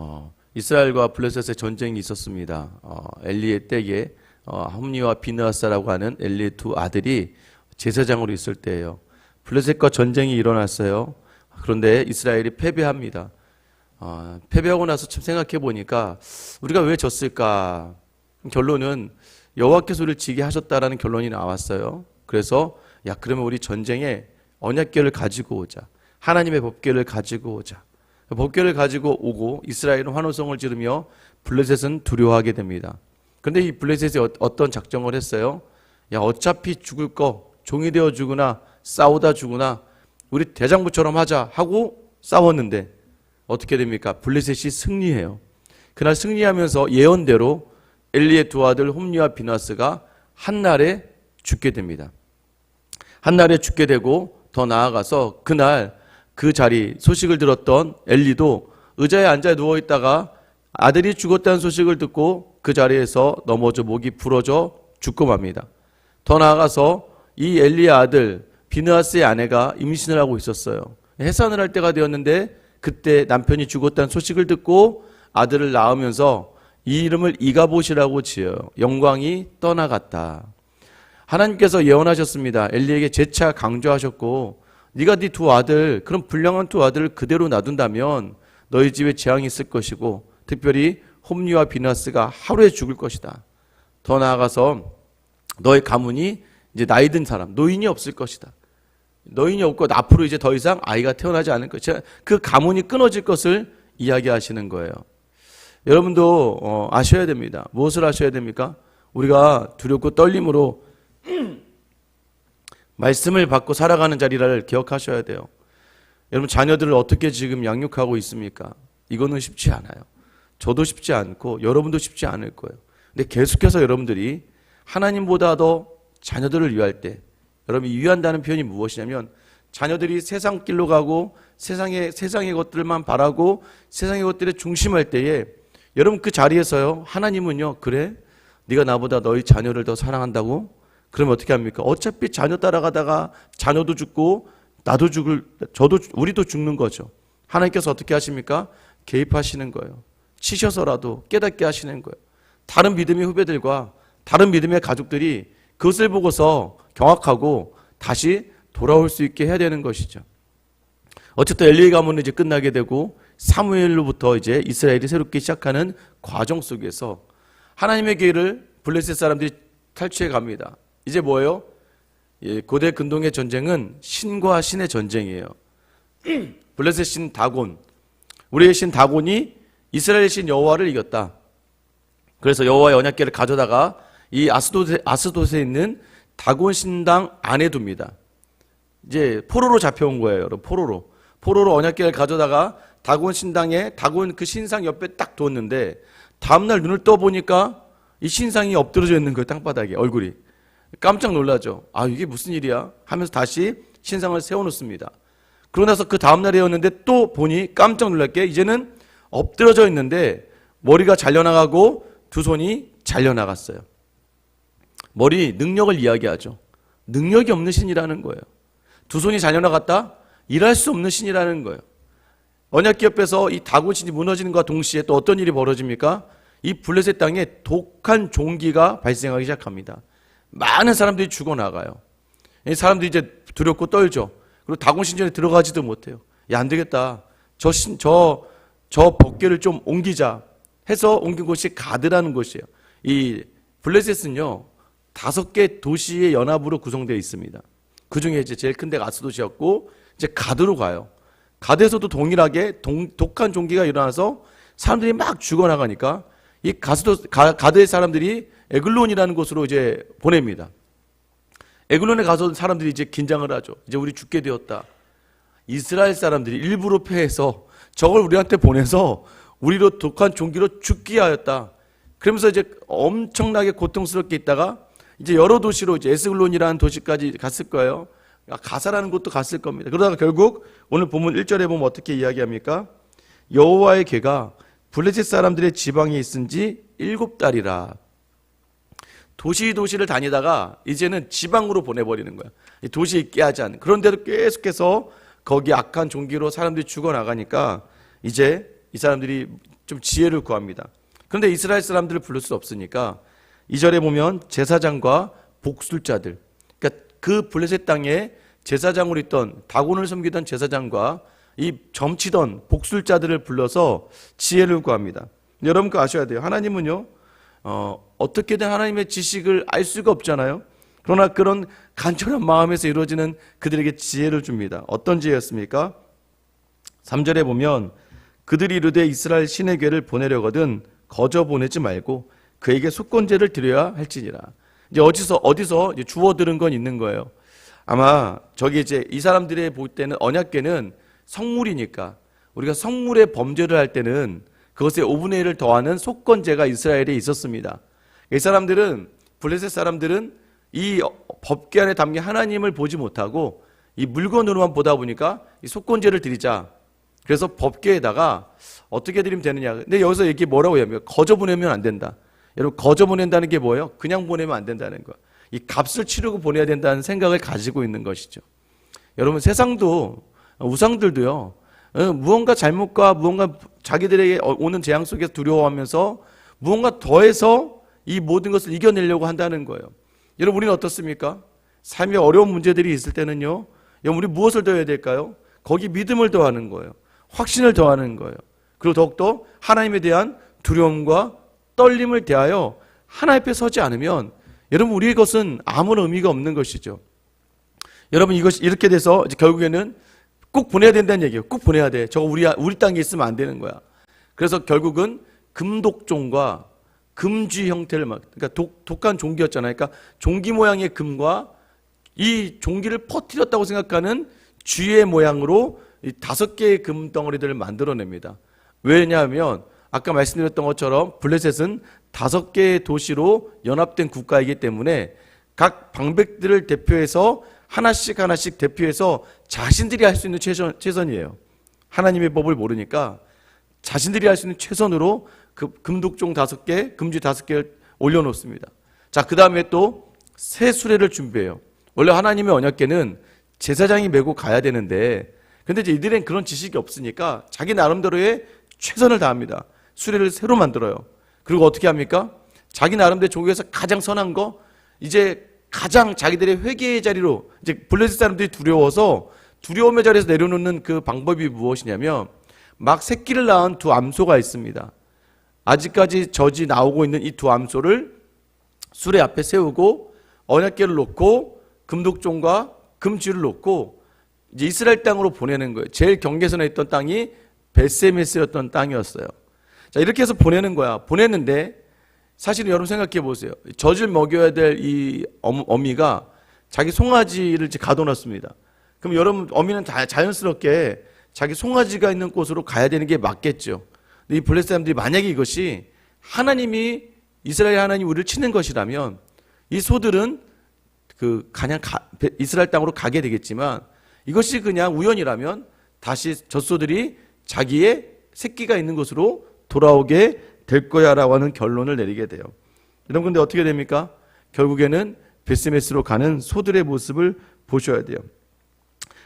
어, 이스라엘과 블레셋의 전쟁이 있었습니다. 어, 엘리의 때에 어, 홈리와 비느하사라고 하는 엘리의 두 아들이 제사장으로 있을 때예요. 블레셋과 전쟁이 일어났어요. 그런데 이스라엘이 패배합니다. 어, 패배하고 나서 참 생각해 보니까 우리가 왜 졌을까? 결론은 여호와께서 우리를 지게 하셨다라는 결론이 나왔어요. 그래서 야 그러면 우리 전쟁에 언약궤를 가지고 오자. 하나님의 법궤를 가지고 오자. 법궤를 가지고 오고 이스라엘은 환호성을 지르며 블레셋은 두려워하게 됩니다. 그런데 이 블레셋이 어- 어떤 작정을 했어요? 야 어차피 죽을 거 종이 되어 죽으나 싸우다 죽으나 우리 대장부처럼 하자 하고 싸웠는데 어떻게 됩니까? 블레셋이 승리해요. 그날 승리하면서 예언대로 엘리의 두 아들 홈리와 비나스가 한날에 죽게 됩니다. 한날에 죽게 되고 더 나아가서 그날 그 자리 소식을 들었던 엘리도 의자에 앉아 누워 있다가 아들이 죽었다는 소식을 듣고 그 자리에서 넘어져 목이 부러져 죽고 맙니다. 더 나아가서 이 엘리의 아들 비느하스의 아내가 임신을 하고 있었어요. 해산을 할 때가 되었는데 그때 남편이 죽었다는 소식을 듣고 아들을 낳으면서 이 이름을 이가봇이라고 지어요. 영광이 떠나갔다. 하나님께서 예언하셨습니다. 엘리에게 재차 강조하셨고 네가 네 두 아들 그런 불량한 두 아들을 그대로 놔둔다면 너희 집에 재앙이 있을 것이고 특별히 홈리와 비나스가 하루에 죽을 것이다. 더 나아가서 너의 가문이 이제 나이 든 사람 노인이 없을 것이다. 노인이 없고 앞으로 이제 더 이상 아이가 태어나지 않을 것이다. 그 가문이 끊어질 것을 이야기하시는 거예요. 여러분도 어, 아셔야 됩니다. 무엇을 아셔야 됩니까? 우리가 두렵고 떨림으로 말씀을 받고 살아가는 자리를 기억하셔야 돼요. 여러분 자녀들을 어떻게 지금 양육하고 있습니까? 이거는 쉽지 않아요. 저도 쉽지 않고 여러분도 쉽지 않을 거예요. 근데 계속해서 여러분들이 하나님보다 더 자녀들을 위할 때 여러분이 위한다는 표현이 무엇이냐면 자녀들이 세상 길로 가고 세상의 세상의 것들만 바라고 세상의 것들에 중심할 때에 여러분 그 자리에서요 하나님은요 그래 네가 나보다 너희 자녀를 더 사랑한다고 그러면 어떻게 합니까? 어차피 자녀 따라가다가 자녀도 죽고 나도 죽을 저도 우리도 죽는 거죠. 하나님께서 어떻게 하십니까? 개입하시는 거예요. 치셔서라도 깨닫게 하시는 거예요. 다른 믿음의 후배들과 다른 믿음의 가족들이 그것을 보고서 경악하고 다시 돌아올 수 있게 해야 되는 것이죠. 어쨌든 엘리의 가문은 이제 끝나게 되고 사무엘로부터 이제 이스라엘이 새롭게 시작하는 과정 속에서 하나님의 길을 블레셋 사람들이 탈취해 갑니다. 이제 뭐예요? 예, 고대 근동의 전쟁은 신과 신의 전쟁이에요. 블레셋 신 다곤, 우리의 신 다곤이 이스라엘 신 여호와를 이겼다. 그래서 여호와의 언약궤를 가져다가 이 아스도세, 아스도스에 있는 다곤 신당 안에 둡니다. 이제 포로로 잡혀온 거예요, 여러분. 포로로. 포로로 언약궤를 가져다가 다곤 신당에 다곤 그 신상 옆에 딱 두었는데 다음날 눈을 떠 보니까 이 신상이 엎드러져 있는 거예요, 땅바닥에 얼굴이. 깜짝 놀라죠. 아 이게 무슨 일이야? 하면서 다시 신상을 세워놓습니다. 그러고 나서 그 다음날이었는데 또 보니 깜짝 놀랄게 이제는 엎드러져 있는데 머리가 잘려나가고 두 손이 잘려나갔어요. 머리 능력을 이야기하죠. 능력이 없는 신이라는 거예요. 두 손이 잘려나갔다? 일할 수 없는 신이라는 거예요. 언약기 옆에서 이 다곤신이 무너지는 것과 동시에 또 어떤 일이 벌어집니까? 이 블레셋 땅에 독한 종기가 발생하기 시작합니다. 많은 사람들이 죽어나가요. 이 사람들이 이제 두렵고 떨죠. 그리고 다곤 신전에 들어가지도 못해요. 야, 안 되겠다. 저 신, 저, 저 법궤를 좀 옮기자. 해서 옮긴 곳이 가드라는 곳이에요. 이 블레셋은요, 다섯 개 도시의 연합으로 구성되어 있습니다. 그 중에 이제 제일 큰 데가 아스도시였고, 이제 가드로 가요. 가드에서도 동일하게 동, 독한 종기가 일어나서 사람들이 막 죽어나가니까 이 가스도, 가, 가드의 사람들이 에글론이라는 곳으로 이제 보냅니다. 에글론에 가서 사람들이 이제 긴장을 하죠. 이제 우리 죽게 되었다. 이스라엘 사람들이 일부러 패해서 저걸 우리한테 보내서 우리로 독한 종기로 죽게 하였다. 그러면서 이제 엄청나게 고통스럽게 있다가 이제 여러 도시로 이제 에스글론이라는 도시까지 갔을 거예요. 가사라는 곳도 갔을 겁니다. 그러다가 결국 오늘 보면 1절에 보면 어떻게 이야기합니까? 여호와의 개가 블레셋 사람들의 지방에 있은 지 일곱 달이라. 도시 도시를 다니다가 이제는 지방으로 보내버리는 거야. 이 도시에 있게 하지 않는. 그런데도 계속해서 거기 악한 종기로 사람들이 죽어나가니까 이제 이 사람들이 좀 지혜를 구합니다. 그런데 이스라엘 사람들을 부를 수 없으니까 이절에 보면 제사장과 복술자들 그러니까 그 블레셋 땅에 제사장으로 있던 다곤을 섬기던 제사장과 이 점치던 복술자들을 불러서 지혜를 구합니다. 여러분 그 아셔야 돼요. 하나님은요. 어, 어떻게든 하나님의 지식을 알 수가 없잖아요. 그러나 그런 간절한 마음에서 이루어지는 그들에게 지혜를 줍니다. 어떤 지혜였습니까? 3절에 보면 그들이 이르되 이스라엘 신의 괴를 보내려거든 거저 보내지 말고 그에게 속건제를 드려야 할지니라. 이제 어디서 어디서 주워 들은 건 있는 거예요. 아마 저기 이제 이 사람들의 볼 때는 언약궤는 성물이니까 우리가 성물의 범죄를 할 때는 그것에 5분의 1을 더하는 속건제가 이스라엘에 있었습니다. 이 사람들은 블레셋 사람들은 이 법궤 안에 담긴 하나님을 보지 못하고 이 물건으로만 보다 보니까 이 속건제를 드리자. 그래서 법궤에다가 어떻게 드리면 되느냐. 근데 여기서 이게 뭐라고 해요? 거저 보내면 안 된다. 여러분 거저 보낸다는 게 뭐예요? 그냥 보내면 안 된다는 거. 이 값을 치르고 보내야 된다는 생각을 가지고 있는 것이죠. 여러분 세상도 우상들도요. 어, 무언가 잘못과 무언가 자기들에게 어, 오는 재앙 속에서 두려워하면서 무언가 더해서 이 모든 것을 이겨내려고 한다는 거예요. 여러분 우리는 어떻습니까? 삶에 어려운 문제들이 있을 때는요. 여러분 우리 무엇을 더해야 될까요? 거기 믿음을 더하는 거예요. 확신을 더하는 거예요. 그리고 더욱더 하나님에 대한 두려움과 떨림을 대하여 하나님 앞에 서지 않으면 여러분 우리의 것은 아무런 의미가 없는 것이죠. 여러분 이것이 이렇게 돼서 결국에는 꼭 보내야 된다는 얘기예요. 꼭 보내야 돼. 저거 우리 우리 땅에 있으면 안 되는 거야. 그래서 결국은 금독종과 금쥐 형태를 막 그러니까 독, 독한 종기였잖아요. 그러니까 종기 모양의 금과 이 종기를 퍼뜨렸다고 생각하는 쥐의 모양으로 이 다섯 개의 금 덩어리들을 만들어냅니다. 왜냐하면 아까 말씀드렸던 것처럼 블레셋은 다섯 개의 도시로 연합된 국가이기 때문에 각 방백들을 대표해서 하나씩 하나씩 대표해서 자신들이 할 수 있는 최선, 최선이에요. 하나님의 법을 모르니까 자신들이 할 수 있는 최선으로 그 금독종 다섯 개, 금지 다섯 개를 올려놓습니다. 자, 그 다음에 또 새 수레를 준비해요. 원래 하나님의 언약계는 제사장이 메고 가야 되는데, 근데 이제 이들은 그런 지식이 없으니까 자기 나름대로의 최선을 다합니다. 수레를 새로 만들어요. 그리고 어떻게 합니까? 자기 나름대로 종교에서 가장 선한 거, 이제 가장 자기들의 회개의 자리로, 이제 블레셋 사람들이 두려워서 두려움의 자리에서 내려놓는 그 방법이 무엇이냐면, 막 새끼를 낳은 두 암소가 있습니다. 아직까지 젖이 나오고 있는 이 두 암소를 수레 앞에 세우고 언약궤를 놓고 금독종과 금쥐를 놓고 이제 이스라엘 땅으로 보내는 거예요. 제일 경계선에 있던 땅이 베세메스였던 땅이었어요. 자 이렇게 해서 보내는 거야. 보냈는데 사실은 여러분 생각해 보세요. 젖을 먹여야 될 이 어미가 자기 송아지를 가둬놨습니다. 그럼 여러분 어미는 다 자연스럽게 자기 송아지가 있는 곳으로 가야 되는 게 맞겠죠. 근데 이 블레셋 사람들이 만약에 이것이 하나님이 이스라엘 하나님 우리를 치는 것이라면 이 소들은 그 그냥 가, 이스라엘 땅으로 가게 되겠지만 이것이 그냥 우연이라면 다시 젖소들이 자기의 새끼가 있는 곳으로 돌아오게 될 거야라고 하는 결론을 내리게 돼요. 여러분 근데 어떻게 됩니까? 결국에는 베스메스로 가는 소들의 모습을 보셔야 돼요.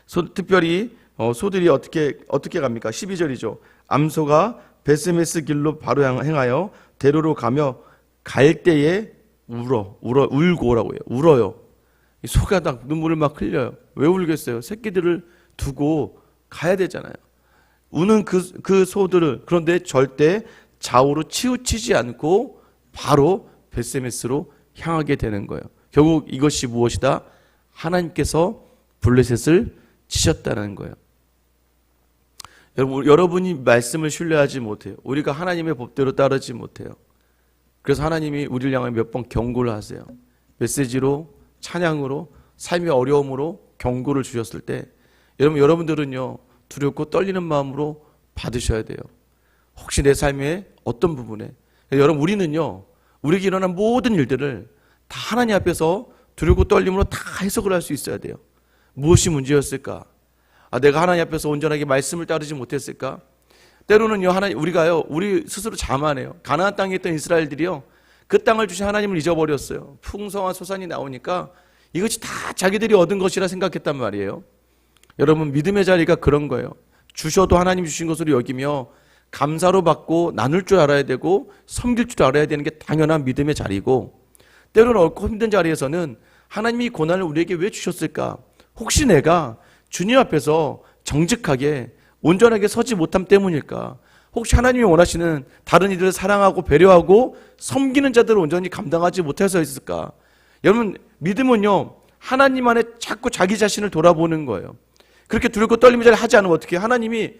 소, 특별히 어, 소들이 어떻게 어떻게 갑니까? 12절이죠. 암소가 베스메스 길로 바로 행하여 대로로 가며 갈 때에 울어 울어 울고라고 해요. 울어요. 이 소가 딱 눈물을 막 흘려요. 왜 울겠어요? 새끼들을 두고 가야 되잖아요. 우는 그, 그 소들을 그런데 절대 좌우로 치우치지 않고 바로 베세메스로 향하게 되는 거예요. 결국 이것이 무엇이다? 하나님께서 블레셋을 치셨다는 거예요. 여러분, 여러분이 말씀을 신뢰하지 못해요. 우리가 하나님의 법대로 따르지 못해요. 그래서 하나님이 우리를 향해 몇 번 경고를 하세요. 메시지로, 찬양으로, 삶의 어려움으로 경고를 주셨을 때, 여러분, 여러분들은요, 두렵고 떨리는 마음으로 받으셔야 돼요. 혹시 내 삶의 어떤 부분에, 여러분, 우리는요, 우리에게 일어난 모든 일들을 다 하나님 앞에서 두렵고 떨림으로 다 해석을 할 수 있어야 돼요. 무엇이 문제였을까? 아, 내가 하나님 앞에서 온전하게 말씀을 따르지 못했을까? 때로는요, 하나님, 우리가요, 우리 스스로 자만해요. 가나안 땅에 있던 이스라엘들이요, 그 땅을 주신 하나님을 잊어버렸어요. 풍성한 소산이 나오니까 이것이 다 자기들이 얻은 것이라 생각했단 말이에요. 여러분, 믿음의 자리가 그런 거예요. 주셔도 하나님 주신 것으로 여기며 감사로 받고 나눌 줄 알아야 되고 섬길 줄 알아야 되는 게 당연한 믿음의 자리고 때로는 어렵고 힘든 자리에서는 하나님이 고난을 우리에게 왜 주셨을까? 혹시 내가 주님 앞에서 정직하게 온전하게 서지 못함 때문일까? 혹시 하나님이 원하시는 다른 이들을 사랑하고 배려하고 섬기는 자들을 온전히 감당하지 못해서 있을까? 여러분 믿음은요 하나님 안에 자꾸 자기 자신을 돌아보는 거예요. 그렇게 두렵고 떨리는 자를 하지 않으면 어떻게? 하나님이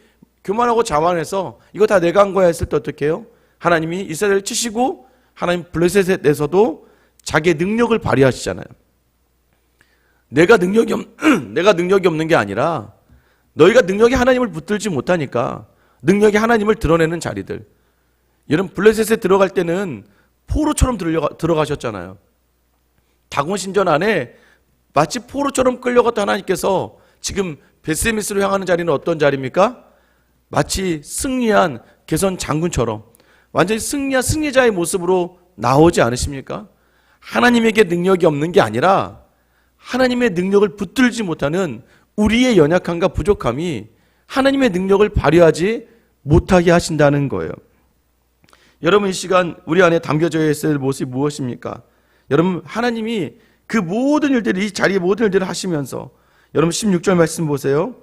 교만하고 자만해서 이거 다 내가 한 거야 했을 때 어떻게 해요? 하나님이 이스라엘을 치시고 하나님 블레셋에 대해서도 자기의 능력을 발휘하시잖아요. 내가 능력이 없, 내가 능력이 없는 게 아니라 너희가 능력이 하나님을 붙들지 못하니까 능력이 하나님을 드러내는 자리들. 여러분 블레셋에 들어갈 때는 포로처럼 들어가, 들어가셨잖아요. 다곤 신전 안에 마치 포로처럼 끌려갔던 하나님께서 지금 베스미스로 향하는 자리는 어떤 자리입니까? 마치 승리한 개선 장군처럼 완전히 승리한 승리자의 모습으로 나오지 않으십니까? 하나님에게 능력이 없는 게 아니라 하나님의 능력을 붙들지 못하는 우리의 연약함과 부족함이 하나님의 능력을 발휘하지 못하게 하신다는 거예요. 여러분 이 시간 우리 안에 담겨져 있을 모습이 무엇입니까? 여러분 하나님이 그 모든 일들을 이 자리의 모든 일들을 하시면서 여러분 16절 말씀 보세요.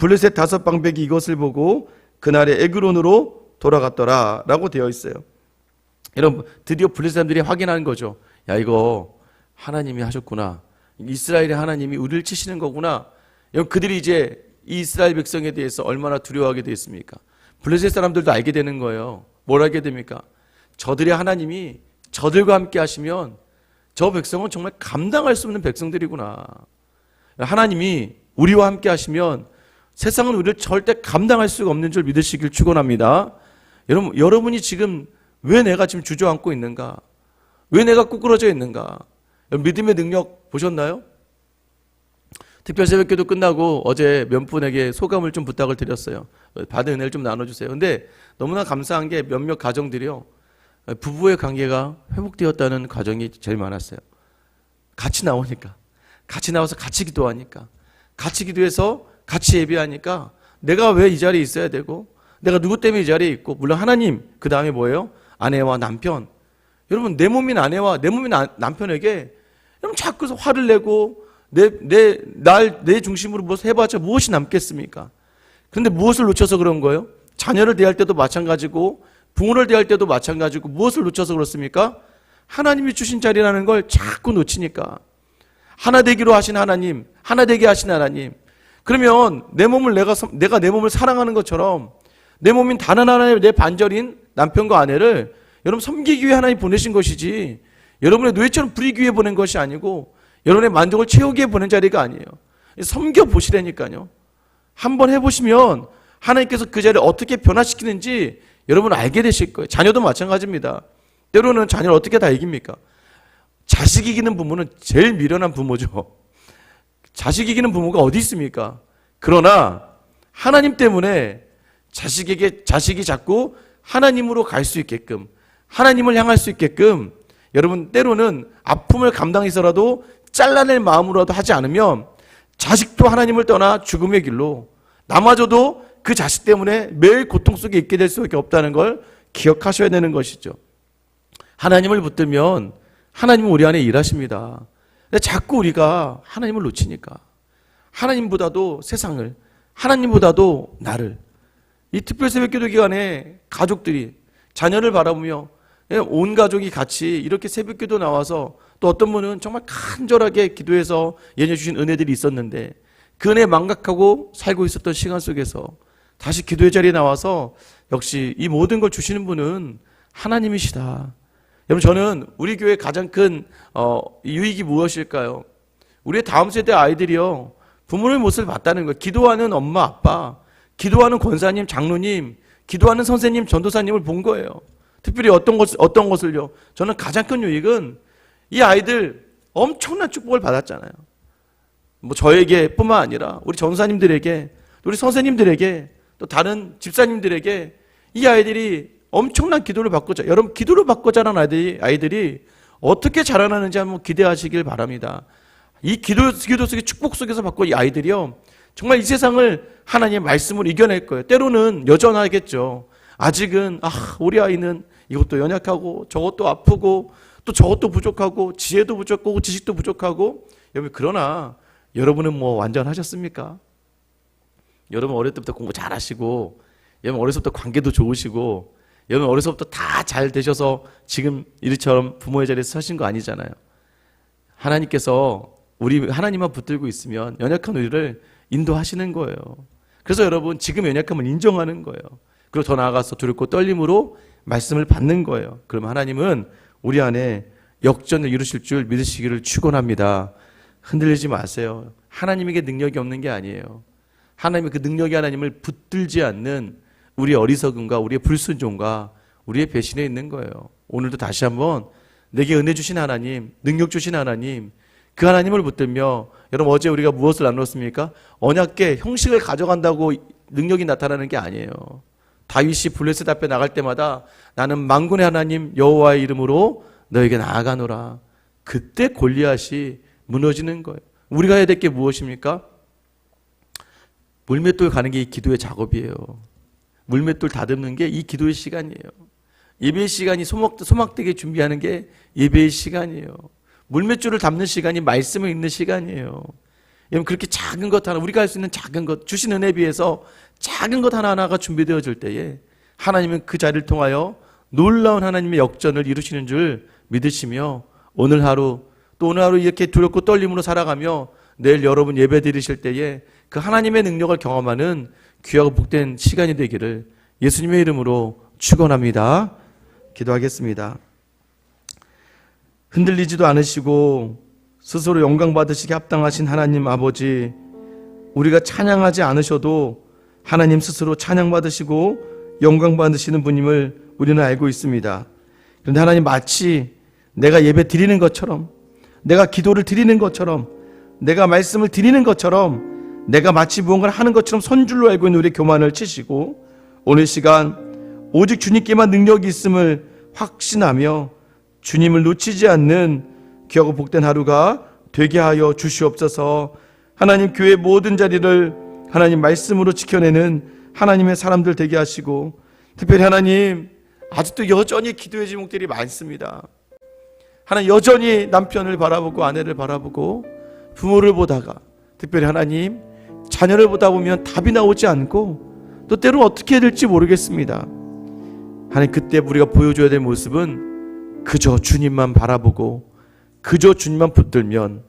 블레셋 다섯 방백이 이것을 보고 그날의 에그론으로 돌아갔더라 라고 되어 있어요. 여러분 드디어 블레셋 사람들이 확인하는 거죠. 야 이거 하나님이 하셨구나. 이스라엘의 하나님이 우리를 치시는 거구나. 그들이 이제 이 이스라엘 백성에 대해서 얼마나 두려워하게 되었습니까? 블레셋 사람들도 알게 되는 거예요. 뭘 알게 됩니까? 저들의 하나님이 저들과 함께 하시면 저 백성은 정말 감당할 수 없는 백성들이구나. 하나님이 우리와 함께 하시면 세상은 우리를 절대 감당할 수가 없는 줄 믿으시길 축원합니다. 여러분, 여러분이 지금 왜 내가 지금 주저앉고 있는가? 왜 내가 꾸꾸러져 있는가? 믿음의 능력 보셨나요? 특별 새벽기도 끝나고 어제 몇 분에게 소감을 좀 부탁을 드렸어요. 받은 은혜를 좀 나눠주세요. 근데 너무나 감사한 게 몇몇 가정들이요. 부부의 관계가 회복되었다는 가정이 제일 많았어요. 같이 나오니까. 같이 나와서 같이 기도하니까. 같이 기도해서 같이 예배하니까 내가 왜 이 자리에 있어야 되고 내가 누구 때문에 이 자리에 있고 물론 하나님 그 다음에 뭐예요? 아내와 남편. 여러분 내 몸인 아내와 내 몸인 아- 남편에게 여러분 자꾸 화를 내고 내 내 날 내 중심으로 무엇 해봤자 무엇이 남겠습니까? 그런데 무엇을 놓쳐서 그런 거예요? 자녀를 대할 때도 마찬가지고 부모를 대할 때도 마찬가지고 무엇을 놓쳐서 그렇습니까? 하나님이 주신 자리라는 걸 자꾸 놓치니까 하나 되기로 하신 하나님, 하나 되게 하신 하나님. 그러면 내 몸을 내가 섬- 내가 내 몸을 사랑하는 것처럼 내 몸인 다른 하나님의 내 반절인 남편과 아내를 여러분 섬기기 위해 하나님 보내신 것이지 여러분의 노예처럼 부리기 위해 보낸 것이 아니고 여러분의 만족을 채우기 위해 보낸 자리가 아니에요. 섬겨 보시라니까요. 한번 해보시면 하나님께서 그 자리를 어떻게 변화시키는지 여러분 알게 되실 거예요. 자녀도 마찬가지입니다. 때로는 자녀를 어떻게 다 이깁니까? 자식 이 기는 부모는 제일 미련한 부모죠. 자식 이기는 부모가 어디 있습니까? 그러나 하나님 때문에 자식에게 자식이 자꾸 하나님으로 갈 수 있게끔 하나님을 향할 수 있게끔 여러분 때로는 아픔을 감당해서라도 잘라낼 마음으로라도 하지 않으면 자식도 하나님을 떠나 죽음의 길로 나마저도 그 자식 때문에 매일 고통 속에 있게 될 수밖에 없다는 걸 기억하셔야 되는 것이죠. 하나님을 붙들면 하나님은 우리 안에 일하십니다. 근데 자꾸 우리가 하나님을 놓치니까 하나님보다도 세상을 하나님보다도 나를 이 특별 새벽 기도 기간에 가족들이 자녀를 바라보며 온 가족이 같이 이렇게 새벽 기도 나와서 또 어떤 분은 정말 간절하게 기도해서 예녀 주신 은혜들이 있었는데 그 은혜 망각하고 살고 있었던 시간 속에서 다시 기도의 자리에 나와서 역시 이 모든 걸 주시는 분은 하나님이시다. 여러분 저는 우리 교회 가장 큰 어, 유익이 무엇일까요? 우리의 다음 세대 아이들이요 부모의 모습을 봤다는 거예요. 기도하는 엄마 아빠, 기도하는 권사님, 장로님, 기도하는 선생님, 전도사님을 본 거예요. 특별히 어떤 것 어떤 것을요? 저는 가장 큰 유익은 이 아이들 엄청난 축복을 받았잖아요. 뭐 저에게뿐만 아니라 우리 전사님들에게, 우리 선생님들에게, 또 다른 집사님들에게 이 아이들이 엄청난 기도를 받고 자, 여러분 기도를 받고 자란 아이들이, 아이들이 어떻게 자라나는지 한번 기대하시길 바랍니다. 이 기도, 기도 속에 축복 속에서 받고 이 아이들이요. 정말 이 세상을 하나님의 말씀으로 이겨낼 거예요. 때로는 여전하겠죠. 아직은 아 우리 아이는 이것도 연약하고 저것도 아프고 또 저것도 부족하고 지혜도 부족하고 지식도 부족하고 여러분 그러나 여러분은 뭐 완전하셨습니까? 여러분 어릴 때부터 공부 잘하시고 여러분 어렸을 때부터 관계도 좋으시고 여러분 어렸을 때부터 다 잘 되셔서 지금 이리처럼 부모의 자리에서 사신 거 아니잖아요. 하나님께서 우리 하나님만 붙들고 있으면 연약한 우리를 인도하시는 거예요. 그래서 여러분 지금 연약함을 인정하는 거예요. 그리고 더 나아가서 두렵고 떨림으로 말씀을 받는 거예요. 그럼 하나님은 우리 안에 역전을 이루실 줄 믿으시기를 축원합니다. 흔들리지 마세요. 하나님에게 능력이 없는 게 아니에요. 하나님의 그 능력이 하나님을 붙들지 않는 우리의 어리석음과 우리의 불순종과 우리의 배신에 있는 거예요. 오늘도 다시 한번 내게 은혜 주신 하나님, 능력 주신 하나님, 그 하나님을 붙들며 여러분 어제 우리가 무엇을 나눴습니까? 언약계 형식을 가져간다고 능력이 나타나는 게 아니에요. 다윗이 블레셋 앞에 나갈 때마다 나는 만군의 하나님 여호와의 이름으로 너에게 나아가노라. 그때 골리앗이 무너지는 거예요. 우리가 해야 될 게 무엇입니까? 물맷돌 가는 게 이 기도의 작업이에요. 물맷돌 다듬는 게 이 기도의 시간이에요. 예배의 시간이 소막, 소막되게 준비하는 게 예배의 시간이에요. 물맷줄을 담는 시간이 말씀을 읽는 시간이에요. 여러분 그렇게 작은 것 하나 우리가 할 수 있는 작은 것 주신 은혜 비해서 작은 것 하나하나가 준비되어질 때에 하나님은 그 자리를 통하여 놀라운 하나님의 역전을 이루시는 줄 믿으시며 오늘 하루 또 오늘 하루 이렇게 두렵고 떨림으로 살아가며 내일 여러분 예배 드리실 때에 그 하나님의 능력을 경험하는 귀하고 복된 시간이 되기를 예수님의 이름으로 축원합니다. 기도하겠습니다. 흔들리지도 않으시고 스스로 영광 받으시게 합당하신 하나님 아버지 우리가 찬양하지 않으셔도 하나님 스스로 찬양 받으시고 영광 받으시는 분임을 우리는 알고 있습니다. 그런데 하나님 마치 내가 예배 드리는 것처럼 내가 기도를 드리는 것처럼 내가 말씀을 드리는 것처럼 내가 마치 무언가를 하는 것처럼 선줄로 알고 있는 우리 교만을 치시고 오늘 시간 오직 주님께만 능력이 있음을 확신하며 주님을 놓치지 않는 귀하고 복된 하루가 되게 하여 주시옵소서. 하나님 교회 모든 자리를 하나님 말씀으로 지켜내는 하나님의 사람들 되게 하시고 특별히 하나님 아직도 여전히 기도의 제목들이 많습니다. 하나님 여전히 남편을 바라보고 아내를 바라보고 부모를 보다가 특별히 하나님 자녀를 보다 보면 답이 나오지 않고 또 때로 어떻게 해야 될지 모르겠습니다. 하나님 그때 우리가 보여줘야 될 모습은 그저 주님만 바라보고 그저 주님만 붙들면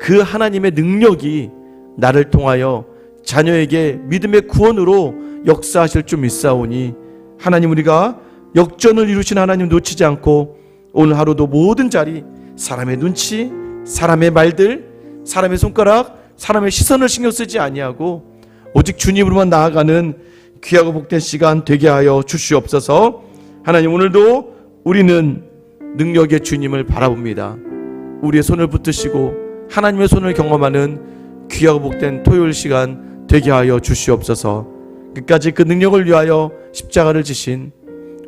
그 하나님의 능력이 나를 통하여 자녀에게 믿음의 구원으로 역사하실 줄 믿사오니 하나님 우리가 역전을 이루신 하나님 놓치지 않고 오늘 하루도 모든 자리 사람의 눈치, 사람의 말들, 사람의 손가락, 사람의 시선을 신경 쓰지 아니하고 오직 주님으로만 나아가는 귀하고 복된 시간 되게 하여 주시옵소서. 하나님 오늘도 우리는 능력의 주님을 바라봅니다. 우리의 손을 붙드시고 하나님의 손을 경험하는 귀하고 복된 토요일 시간 되게 하여 주시옵소서. 끝까지 그 능력을 위하여 십자가를 지신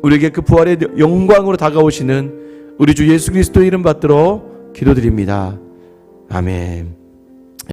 우리에게 그 부활의 영광으로 다가오시는 우리 주 예수 그리스도의 이름 받들어 기도드립니다. 아멘.